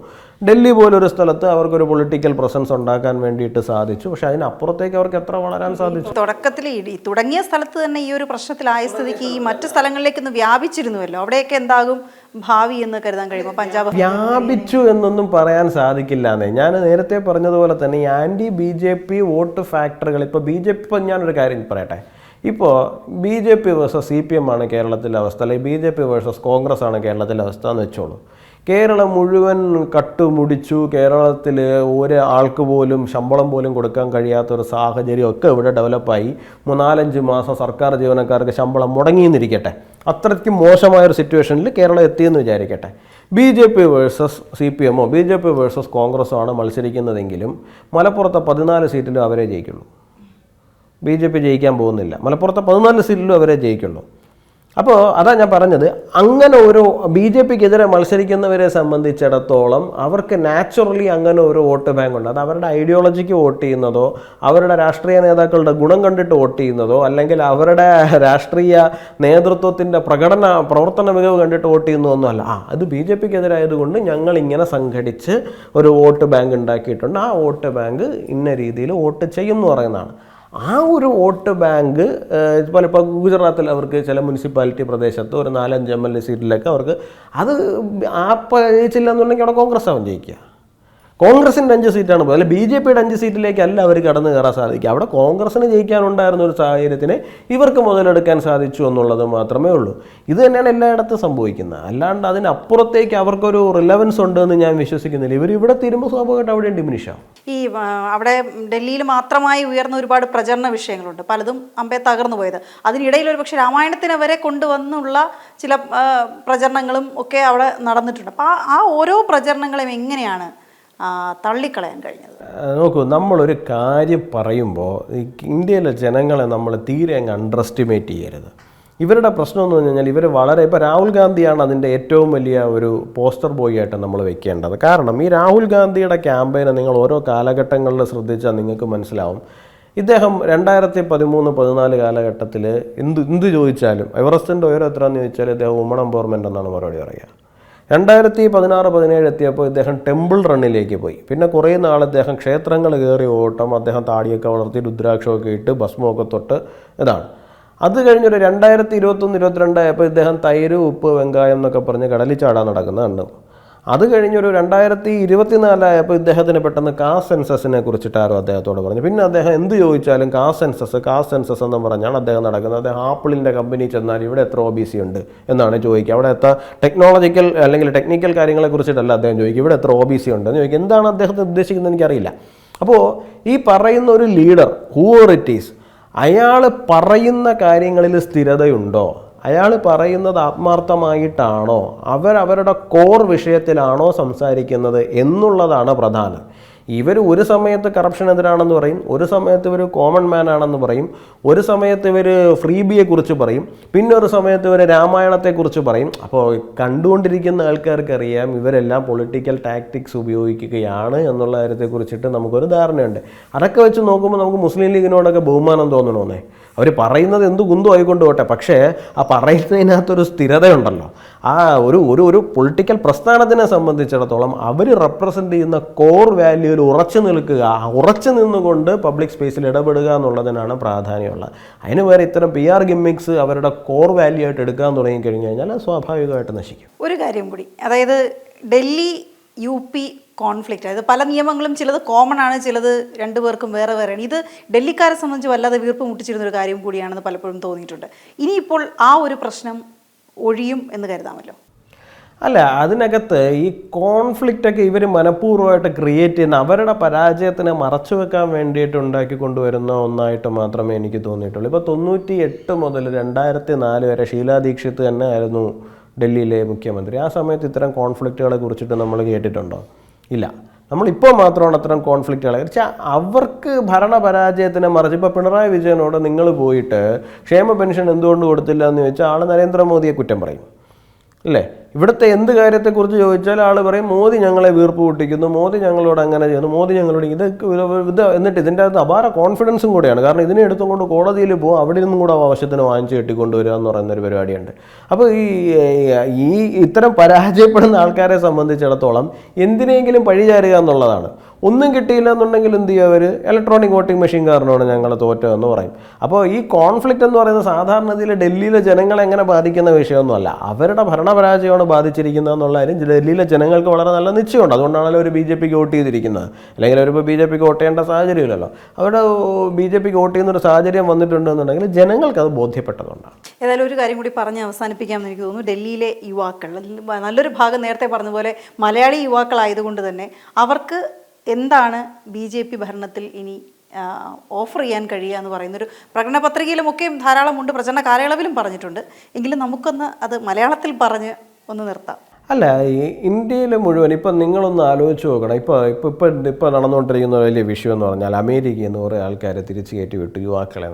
ഡൽഹി പോലൊരു സ്ഥലത്ത് അവർക്കൊരു പൊളിറ്റിക്കൽ പ്രസൻസ് ഉണ്ടാക്കാൻ വേണ്ടിയിട്ട് സാധിച്ചു. പക്ഷെ അതിനപ്പുറത്തേക്ക് അവർക്ക് എത്ര വളരാൻ സാധിച്ചു?
തുടക്കത്തിൽ ഈ തുടങ്ങിയ സ്ഥലത്ത് തന്നെ ഈ ഒരു പ്രശ്നത്തിലായ സ്ഥിതിക്ക് ഈ മറ്റു സ്ഥലങ്ങളിലേക്കൊന്ന് വ്യാപിച്ചിരുന്നുവല്ലോ. അവിടെയൊക്കെ എന്താകും ഭാവി എന്ന് കരുതാൻ കഴിയുമോ? പഞ്ചാബ്
വ്യാപിച്ചു എന്നൊന്നും പറയാൻ സാധിക്കില്ല എന്നേ. ഞാൻ നേരത്തെ പറഞ്ഞതുപോലെ തന്നെ ഈ anti B J P vote ഫാക്ടറുകൾ ഇപ്പോൾ ബി ജെ പി ഇപ്പം ഞാനൊരു കാര്യം പറയട്ടെ. ഇപ്പോൾ B J P versus C P M ആണ് കേരളത്തിലെ അവസ്ഥ. അല്ലെങ്കിൽ B J P versus Congress ആണ് കേരളത്തിലെ അവസ്ഥ എന്ന് വെച്ചോളൂ. കേരളം മുഴുവൻ കട്ടുമുടിച്ചു കേരളത്തിൽ ഒരാൾക്ക് പോലും ശമ്പളം പോലും കൊടുക്കാൻ കഴിയാത്ത ഒരു സാഹചര്യം ഒക്കെ ഇവിടെ ഡെവലപ്പായി മൂന്നാലഞ്ച് മാസം സർക്കാർ ജീവനക്കാർക്ക് ശമ്പളം മുടങ്ങിയെന്നിരിക്കട്ടെ അത്രയ്ക്ക് മോശമായൊരു സിറ്റുവേഷനിൽ കേരളം എത്തിയെന്ന് വിചാരിക്കട്ടെ. B J P versus C P എമ്മോ B J P versus കോൺഗ്രസ്സോ ആണ് മത്സരിക്കുന്നതെങ്കിലും മലപ്പുറത്തെ പതിനാല് സീറ്റിലും അവരെ ജയിക്കുള്ളൂ. ബി ജെ പി ജയിക്കാൻ പോകുന്നില്ല. മലപ്പുറത്തെ പതിനാല് സീറ്റിലും അവരെ ജയിക്കുള്ളൂ. അപ്പോൾ അതാ ഞാൻ പറഞ്ഞത് അങ്ങനെ ഒരു ബി ജെ പിക്കെതിരെ മത്സരിക്കുന്നവരെ സംബന്ധിച്ചിടത്തോളം അവർക്ക് നാച്ചുറലി അങ്ങനെ ഒരു വോട്ട് ബാങ്ക് ഉണ്ട്. അത് അവരുടെ ഐഡിയോളജിക്ക് വോട്ട് ചെയ്യുന്നതോ അവരുടെ രാഷ്ട്രീയ നേതാക്കളുടെ ഗുണം കണ്ടിട്ട് വോട്ട് ചെയ്യുന്നതോ അല്ലെങ്കിൽ അവരുടെ രാഷ്ട്രീയ നേതൃത്വത്തിന്റെ പ്രകടന പ്രവർത്തന മികവ് കണ്ടിട്ട് വോട്ട് ചെയ്യുന്നതൊന്നുമല്ല. ആ അത് ബി ജെ പിക്കെതിരായതുകൊണ്ട് ഞങ്ങൾ ഇങ്ങനെ സംഘടിച്ച് ഒരു വോട്ട് ബാങ്ക് ഉണ്ടാക്കിയിട്ടുണ്ട്. ആ വോട്ട് ബാങ്ക് ഇന്ന രീതിയിൽ വോട്ട് ചെയ്യും എന്ന് പറയുന്നതാണ്. ആ ഒരു വോട്ട് ബാങ്ക് പലപ്പോൾ ഗുജറാത്തിൽ അവർക്ക് ചില മുനിസിപ്പാലിറ്റി പ്രദേശത്ത് ഒരു നാലഞ്ച് എം എൽ എ സീറ്റിലൊക്കെ അവർക്ക് അത് ആ ജയിച്ചില്ല എന്നുണ്ടെങ്കിൽ അവിടെ കോൺഗ്രസ് ആവും ജയിക്കുക. കോൺഗ്രസിന്റെ അഞ്ച് സീറ്റാണ് പോയത്. അല്ലെ ബി ജെ പിയുടെ അഞ്ച് സീറ്റിലേക്കല്ല അവർ കടന്നു കയറാൻ സാധിക്കുക. അവിടെ കോൺഗ്രസ്സിന് ജയിക്കാനുണ്ടായിരുന്ന ഒരു സാഹചര്യത്തിനെ ഇവർക്ക് മുതലെടുക്കാൻ സാധിച്ചു എന്നുള്ളത് മാത്രമേ ഉള്ളൂ. ഇത് തന്നെയാണ് എല്ലായിടത്തും സംഭവിക്കുന്നത്. അല്ലാണ്ട് അതിനപ്പുറത്തേക്ക് അവർക്കൊരു റിലവൻസ് ഉണ്ട് എന്ന് ഞാൻ വിശ്വസിക്കുന്നില്ല. ഇവർ ഇവിടെ തീരുമ്പോൾ സ്വാഭാവികമായിട്ട് അവിടെ ഡിമിനിഷാവും
ഈ അവിടെ ഡൽഹിയിൽ മാത്രമായി ഉയർന്ന ഒരുപാട് പ്രചരണ വിഷയങ്ങളുണ്ട്. പലതും അമ്പെ തകർന്നു പോയത്. അതിനിടയിൽ ഒരു പക്ഷേ രാമായണത്തിന് വരെ കൊണ്ടുവന്നുള്ള ചില പ്രചരണങ്ങളും ഒക്കെ അവിടെ നടന്നിട്ടുണ്ട്. അപ്പോൾ ആ ഓരോ പ്രചരണങ്ങളെയും എങ്ങനെയാണ് തള്ളിക്കളയാൻ കഴിഞ്ഞത്?
നോക്കൂ നമ്മളൊരു കാര്യം പറയുമ്പോൾ ഇന്ത്യയിലെ ജനങ്ങളെ നമ്മൾ തീരെ അങ്ങ് അണ്ടർ എസ്റ്റിമേറ്റ് ചെയ്യരുത്. ഇവരുടെ പ്രശ്നം എന്ന് പറഞ്ഞു കഴിഞ്ഞാൽ ഇവർ വളരെ ഇപ്പോൾ രാഹുൽ ഗാന്ധിയാണ് അതിന്റെ ഏറ്റവും വലിയ ഒരു പോസ്റ്റർ ബോയ് ആയിട്ട് നമ്മൾ വെക്കേണ്ടത്. കാരണം ഈ രാഹുൽ ഗാന്ധിയുടെ ക്യാമ്പയിനെ നിങ്ങൾ ഓരോ കാലഘട്ടങ്ങളിൽ ശ്രദ്ധിച്ചാൽ നിങ്ങൾക്ക് മനസ്സിലാവും. ഇദ്ദേഹം രണ്ടായിരത്തി പതിമൂന്ന് പതിനാല് കാലഘട്ടത്തിൽ എന്ത് എന്ത് ചോദിച്ചാലും എവറസ്റ്റിന്റെ ഉയരം എത്രയാണെന്ന് ചോദിച്ചാൽ ഇദ്ദേഹം വുമൺ എംപവർമെന്റ് എന്നാണ് മറുപടി പറയുക. രണ്ടായിരത്തി പതിനാറ് പതിനേഴ് എത്തിയപ്പോൾ ഇദ്ദേഹം ടെമ്പിൾ റണ്ണിലേക്ക് പോയി. പിന്നെ കുറേ നാൾ അദ്ദേഹം ക്ഷേത്രങ്ങൾ കയറി ഓട്ടം അദ്ദേഹം താടിയൊക്കെ വളർത്തി രുദ്രാക്ഷമൊക്കെ ഇട്ട് ഭസ്മമൊക്കെ തൊട്ട് ഇതാണ്. അത് കഴിഞ്ഞൊരു രണ്ടായിരത്തി ഇരുപത്തൊന്ന് ഇരുപത്തിരണ്ടായപ്പോൾ ഇദ്ദേഹം തൈര് ഉപ്പ് വെങ്കായം എന്നൊക്കെ പറഞ്ഞ് കടലിൽ ചാടാൻ നടക്കുന്നത് അത് കഴിഞ്ഞൊരു രണ്ടായിരത്തി ഇരുപത്തിനാലായപ്പോൾ ഇദ്ദേഹത്തിന് പെട്ടെന്ന് കാസ് സെൻസസിനെ കുറിച്ചിട്ട് ആരോ അദ്ദേഹത്തോട് പറഞ്ഞു. പിന്നെ അദ്ദേഹം എന്ത് ചോദിച്ചാലും കാസ് സെൻസസ് കാസ് സെൻസസ് എന്ന് പറഞ്ഞാണ് അദ്ദേഹം നടക്കുന്നത്. അദ്ദേഹം ആപ്പിളിന്റെ കമ്പനി ചെന്നാൽ ഇവിടെ എത്ര ഒ ബി സി ഉണ്ട് എന്നാണ് ചോദിക്കുക. അവിടെ എത്ര ടെക്നോളജിക്കൽ അല്ലെങ്കിൽ ടെക്നിക്കൽ കാര്യങ്ങളെ കുറിച്ചിട്ടല്ല അദ്ദേഹം ചോദിക്കും ഇവിടെ എത്ര ഒ ബി സി ഉണ്ട് എന്ന് ചോദിക്കുക. എന്താണ് അദ്ദേഹത്തെ ഉദ്ദേശിക്കുന്നത് എനിക്കറിയില്ല. അപ്പോൾ ഈ പറയുന്ന ഒരു ലീഡർ ഹൂവർ ഇറ്റ് ഈസ് അയാൾ പറയുന്ന കാര്യങ്ങളിൽ സ്ഥിരതയുണ്ടോ? അയാൾ പറയുന്നത് ആത്മാർത്ഥമായിട്ടാണോ? അവരവരുടെ കോർ വിഷയത്തിലാണോ സംസാരിക്കുന്നത് എന്നുള്ളതാണ് പ്രധാനം. ഇവർ ഒരു സമയത്ത് കറപ്ഷനെതിരാണെന്ന് പറയും ഒരു സമയത്ത് ഇവർ കോമൺ മാൻ ആണെന്ന് പറയും ഒരു സമയത്ത് ഇവർ ഫ്രീബിയെക്കുറിച്ച് പറയും പിന്നെ ഒരു സമയത്ത് ഇവർ രാമായണത്തെക്കുറിച്ച് പറയും. അപ്പോൾ കണ്ടുകൊണ്ടിരിക്കുന്ന ആൾക്കാർക്കറിയാം ഇവരെല്ലാം പൊളിറ്റിക്കൽ ടാക്ടിക്സ് ഉപയോഗിക്കുകയാണ് എന്നുള്ള കാര്യത്തെക്കുറിച്ചിട്ട് നമുക്കൊരു ധാരണയുണ്ട്. അതൊക്കെ വെച്ച് നോക്കുമ്പോൾ നമുക്ക് മുസ്ലിം ലീഗിനോടൊക്കെ ബഹുമാനം തോന്നണമെന്നേ അവർ പറയുന്നത് എന്ത് കുന്തും ആയിക്കൊണ്ട് പോട്ടെ. പക്ഷേ ആ പറയുന്നതിനകത്തൊരു സ്ഥിരതയുണ്ടല്ലോ. ആ ഒരു ഒരു ഒരു പൊളിറ്റിക്കൽ പ്രസ്ഥാനത്തിനെ സംബന്ധിച്ചിടത്തോളം അവർ റെപ്രസെന്റ് ചെയ്യുന്ന കോർ വാല്യൂവിൽ ഉറച്ചു നിൽക്കുക ഉറച്ചു നിന്നുകൊണ്ട് പബ്ലിക് സ്പേസിൽ ഇടപെടുക എന്നുള്ളതിനാണ് പ്രാധാന്യമുള്ളത്. അതിന് വേറെ ഇത്തരം പി ആർ ഗിമ്മിക്സ് അവരുടെ കോർ വാല്യൂ ആയിട്ട് എടുക്കാൻ തുടങ്ങി കഴിഞ്ഞു കഴിഞ്ഞാൽ സ്വാഭാവികമായിട്ട് നശിക്കും.
ഒരു കാര്യം കൂടി. അതായത് ഡൽഹി യു പി കോൺഫ്ലിക്റ്റ് അതായത് പല നിയമങ്ങളും ചിലത് കോമൺ ആണ് ചിലത് രണ്ടുപേർക്കും വേറെ വേറെയാണ്. ഇത് ഡൽഹിക്കാരെ സംബന്ധിച്ച് വല്ലാതെ വീർപ്പ് മുട്ടിച്ചിരുന്ന ഒരു കാര്യം കൂടിയാണെന്ന് പലപ്പോഴും തോന്നിയിട്ടുണ്ട്. ഇനിയിപ്പോൾ ആ ഒരു പ്രശ്നം ഒഴിയും എന്ന് കരുതാമല്ലോ?
അല്ല അതിനകത്ത് ഈ കോൺഫ്ലിക്റ്റ് ഒക്കെ ഇവർ മനഃപൂർവമായിട്ട് ക്രിയേറ്റ് ചെയ്യുന്ന അവരുടെ പരാജയത്തിനെ മറച്ചു വെക്കാൻ വേണ്ടിയിട്ട് ഉണ്ടാക്കി കൊണ്ടുവരുന്ന ഒന്നായിട്ട് മാത്രമേ എനിക്ക് തോന്നിയിട്ടുള്ളൂ. ഇപ്പോൾ തൊണ്ണൂറ്റി എട്ട് മുതൽ രണ്ടായിരത്തി നാല് വരെ ഷീലാ ദീക്ഷിത് തന്നെ ആയിരുന്നു ഡൽഹിയിലെ മുഖ്യമന്ത്രി. ആ സമയത്ത് ഇത്തരം കോൺഫ്ലിക്റ്റുകളെ കുറിച്ചിട്ട് നമ്മൾ കേട്ടിട്ടുണ്ടോ? ഇല്ല. നമ്മളിപ്പോൾ മാത്രമാണ് അത്തരം കോൺഫ്ലിക്റ്റുകൾ വെച്ചാൽ അവർക്ക് ഭരണപരാജയത്തിനെ മറിച്ച് ഇപ്പോൾ പിണറായി വിജയനോട് നിങ്ങൾ പോയിട്ട് ക്ഷേമ പെൻഷൻ എന്തുകൊണ്ട് കൊടുത്തില്ല എന്ന് ചോദിച്ചാൽ ആൾ നരേന്ദ്രമോദിയെ കുറ്റം പറയും. അല്ലേ ഇവിടുത്തെ എന്ത് കാര്യത്തെക്കുറിച്ച് ചോദിച്ചാൽ ആൾ പറയും മോദി ഞങ്ങളെ വീർപ്പ് പൊട്ടിക്കുന്നു മോദി ഞങ്ങളോട് അങ്ങനെ ചെയ്യുന്നു മോദി ഞങ്ങളോട് ഇത് ഇത് എന്നിട്ട് ഇതിന്റെ അകത്ത് അപാര കോൺഫിഡൻസും കൂടെയാണ്. കാരണം ഇതിനെ എടുത്തുകൊണ്ട് കോടതിയിൽ പോകും അവിടെ നിന്നും കൂടെ ആവശ്യത്തിന് വാങ്ങിച്ച് കെട്ടിക്കൊണ്ടുവരിക എന്ന് പറയുന്ന ഒരു പരിപാടിയുണ്ട്. അപ്പോൾ ഈ ഈ ഇത്തരം പരാജയപ്പെടുന്ന ആൾക്കാരെ സംബന്ധിച്ചിടത്തോളം എന്തിനെങ്കിലും പഴിചാരുക എന്നുള്ളതാണ്. ഒന്നും കിട്ടിയില്ല എന്നുണ്ടെങ്കിൽ എന്ത് ചെയ്യുക അവർ ഇലക്ട്രോണിക് വോട്ടിംഗ് മെഷീൻ കാരണമാണ് ഞങ്ങൾ തോറ്റതെന്ന് പറയും. അപ്പോൾ ഈ കോൺഫ്ലിക്റ്റ് എന്ന് പറയുന്നത് സാധാരണ ഡൽഹിയിലെ ജനങ്ങളെ എങ്ങനെ ബാധിക്കുന്ന വിഷയമൊന്നുമല്ല. അവരുടെ ഭരണപരാജയമാണ് ബാധിച്ചിരിക്കുന്നത് എന്നുള്ള കാര്യം ഡൽഹിയിലെ ജനങ്ങൾക്ക് വളരെ നല്ല നിശ്ചയമുണ്ട്. അതുകൊണ്ടാണല്ലോ ഒരു ബി ജെ പിക്ക് വോട്ട് ചെയ്തിരിക്കുന്നത്. അല്ലെങ്കിൽ അവരിപ്പോൾ ബി ജെ പിക്ക് വോട്ട് ചെയ്യേണ്ട സാഹചര്യമില്ലല്ലോ. അവരുടെ ബി ജെ പിക്ക് വോട്ട് ചെയ്യുന്ന ഒരു സാഹചര്യം വന്നിട്ടുണ്ടെന്നുണ്ടെങ്കിൽ ജനങ്ങൾക്ക് അത് ബോധ്യപ്പെട്ടതുകൊണ്ടാണ്.
ഏതായാലും ഒരു കാര്യം കൂടി പറഞ്ഞ് അവസാനിപ്പിക്കാമെന്ന് എനിക്ക് തോന്നുന്നു. ഡൽഹിയിലെ യുവാക്കൾ നല്ലൊരു ഭാഗം നേരത്തെ പറഞ്ഞ പോലെ മലയാളി യുവാക്കളായതുകൊണ്ട് തന്നെ അവർക്ക് എന്താണ് ബി ജെ പി ഭരണത്തിൽ ഇനി ഓഫർ ചെയ്യാൻ കഴിയുക എന്ന് പറയുന്നൊരു പ്രകടന പത്രികയിലുമൊക്കെ ധാരാളമുണ്ട്. പ്രചരണ കാലയളവിലും പറഞ്ഞിട്ടുണ്ട്. എങ്കിലും നമുക്കൊന്ന് അത് മലയാളത്തിൽ പറഞ്ഞ് ഒന്ന് നിർത്താം.
അല്ല ഇന്ത്യയിൽ മുഴുവൻ ഇപ്പം നിങ്ങളൊന്ന് ആലോചിച്ച് നോക്കണം. ഇപ്പോൾ ഇപ്പോൾ ഇപ്പം ഇപ്പം നടന്നുകൊണ്ടിരിക്കുന്ന വലിയ വിഷയം എന്ന് പറഞ്ഞാൽ അമേരിക്കയിൽ നിന്ന് കുറേ ആൾക്കാരെ തിരിച്ചു കയറ്റി വിട്ടു യുവാക്കളെ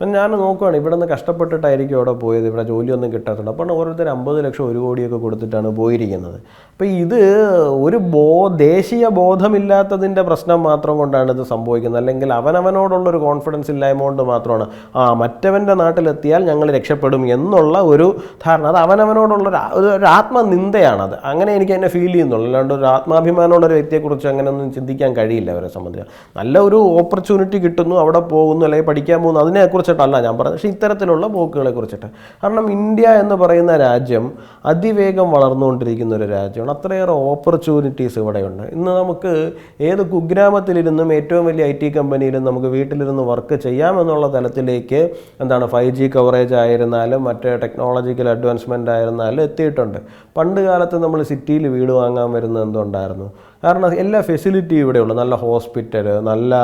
അപ്പം ഞാൻ നോക്കുകയാണ് ഇവിടെ നിന്ന് കഷ്ടപ്പെട്ടിട്ടായിരിക്കും അവിടെ പോയത് ഇവിടെ ജോലിയൊന്നും കിട്ടാത്തതുണ്ട് അപ്പോൾ ഓരോരുത്തർ അമ്പത് ലക്ഷം ഒരു കോടിയൊക്കെ കൊടുത്തിട്ടാണ് പോയിരിക്കുന്നത്. അപ്പോൾ ഇത് ഒരു ബോ ദേശീയ ബോധമില്ലാത്തതിന്റെ പ്രശ്നം മാത്രം കൊണ്ടാണ് ഇത് സംഭവിക്കുന്നത്. അല്ലെങ്കിൽ അവനവനോടുള്ളൊരു കോൺഫിഡൻസ് ഇല്ലായ്മ കൊണ്ട് മാത്രമാണ്. ആ മറ്റവന്റെ നാട്ടിലെത്തിയാൽ ഞങ്ങൾ രക്ഷപ്പെടും എന്നുള്ള ഒരു ധാരണ. അത് അവനവനോടുള്ളൊരു ആ- ഒരു ആത്മനിന്ദയാണത്. അങ്ങനെ എനിക്ക് അതിനെ ഫീൽ ചെയ്യുന്നുള്ളൂ. അല്ലാണ്ട് ഒരു ആത്മാഭിമാനമുള്ള ഒരു വ്യക്തിയെക്കുറിച്ച് അങ്ങനെയൊന്നും ചിന്തിക്കാൻ കഴിയില്ല അവരെ സംബന്ധിച്ച്. നല്ല ഒരു ഓപ്പർച്യൂണിറ്റി കിട്ടുന്നു അവിടെ പോകുന്നു അല്ലെങ്കിൽ പഠിക്കാൻ പോകുന്നു. അതിനെക്കുറിച്ചിട്ടല്ല ഞാൻ പറഞ്ഞത്. പക്ഷേ ഇത്തരത്തിലുള്ള പോക്കുകളെ കുറിച്ചിട്ട്. കാരണം ഇന്ത്യ എന്ന് പറയുന്ന രാജ്യം അതിവേഗം വളർന്നുകൊണ്ടിരിക്കുന്ന ഒരു രാജ്യമാണ്. അത്രയേറെ ഓപ്പർച്യൂണിറ്റീസ് ഇവിടെയുണ്ട്. ഇന്ന് നമുക്ക് ഏത് കുഗ്രാമത്തിലിരുന്നും ഏറ്റവും വലിയ ഐ ടി കമ്പനിയിലും നമുക്ക് വീട്ടിലിരുന്ന് വർക്ക് ചെയ്യാമെന്നുള്ള തലത്തിലേക്ക് എന്താണ് ഫൈവ് ജി കവറേജ് ആയിരുന്നാലും മറ്റേ ടെക്നോളജിക്കൽ അഡ്വാൻസ്മെന്റ് ആയിരുന്നാലും എത്തിയിട്ടുണ്ട്. പണ്ട് കാലത്ത് നമ്മൾ സിറ്റിയിൽ വീട് വാങ്ങാൻ വരുന്നത് എന്തുണ്ടായിരുന്നു കാരണം എല്ലാ ഫെസിലിറ്റിയും ഇവിടെ ഉണ്ട്. നല്ല ഹോസ്പിറ്റൽ നല്ല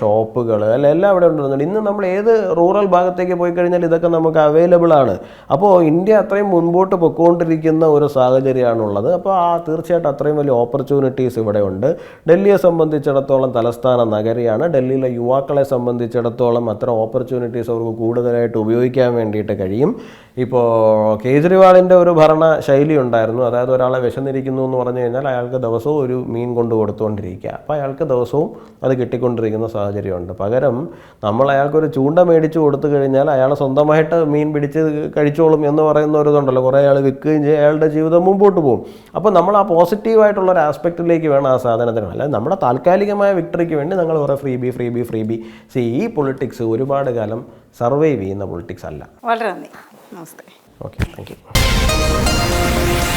ഷോപ്പുകൾ അല്ല എല്ലാം ഇവിടെ ഉണ്ടെന്നുണ്ട് ഇന്ന് നമ്മൾ ഏത് റൂറൽ ഭാഗത്തേക്ക് പോയി കഴിഞ്ഞാൽ ഇതൊക്കെ നമുക്ക് അവൈലബിൾ ആണ്. അപ്പോൾ ഇന്ത്യ അത്രയും മുൻപോട്ട് പൊയ്ക്കൊണ്ടിരിക്കുന്ന ഒരു സാഹചര്യമാണുള്ളത്. അപ്പോൾ ആ തീർച്ചയായിട്ടും അത്രയും വലിയ ഓപ്പർച്യൂണിറ്റീസ് ഇവിടെ ഉണ്ട്. ഡൽഹിയെ സംബന്ധിച്ചിടത്തോളം തലസ്ഥാന നഗരിയാണ്. ഡൽഹിയിലെ യുവാക്കളെ സംബന്ധിച്ചിടത്തോളം അത്തരം ഓപ്പർച്യൂണിറ്റീസ് അവർക്ക് കൂടുതലായിട്ട് ഉപയോഗിക്കാൻ വേണ്ടിയിട്ട് കഴിയും. ഇപ്പോൾ കേജ്രിവാളിന്റെ ഒരു ഭരണ ശൈലി ഉണ്ടായിരുന്നു. അതായത് ഒരാളെ വിശന്നിരിക്കുന്നു എന്ന് പറഞ്ഞു കഴിഞ്ഞാൽ അയാൾക്ക് ദിവസവും ഒരു മീൻ കൊണ്ട് കൊടുത്തുകൊണ്ടിരിക്കുക. അപ്പോൾ അയാൾക്ക് ദിവസവും അത് കിട്ടിക്കൊണ്ടിരിക്കുന്ന സാഹചര്യമുണ്ട്. പകരം നമ്മൾ അയാൾക്കൊരു ചൂണ്ട മേടിച്ച് കൊടുത്തു കഴിഞ്ഞാൽ അയാൾ സ്വന്തമായിട്ട് മീൻ പിടിച്ച് കഴിച്ചോളും എന്ന് പറയുന്ന ഒരു ഇതുണ്ടല്ലോ. കുറേ അയാൾ വിൽക്കുകയും ചെയ്യും അയാളുടെ ജീവിതം മുമ്പോട്ട് പോകും. അപ്പോൾ നമ്മൾ ആ പോസിറ്റീവായിട്ടുള്ള ഒരു ആസ്പെക്റ്റിലേക്ക് വേണം ആ സാധനത്തിന്. അല്ല നമ്മുടെ താൽക്കാലികമായ വിക്ടറിക്ക് വേണ്ടി നമ്മൾ കുറേ free B free B free B C ഈ പൊളിറ്റിക്സ് ഒരുപാട് കാലം സർവൈവ് ചെയ്യുന്ന പൊളിറ്റിക്സ് അല്ല.
വളരെ നന്ദി. നമസ്തേ.
Okay thank you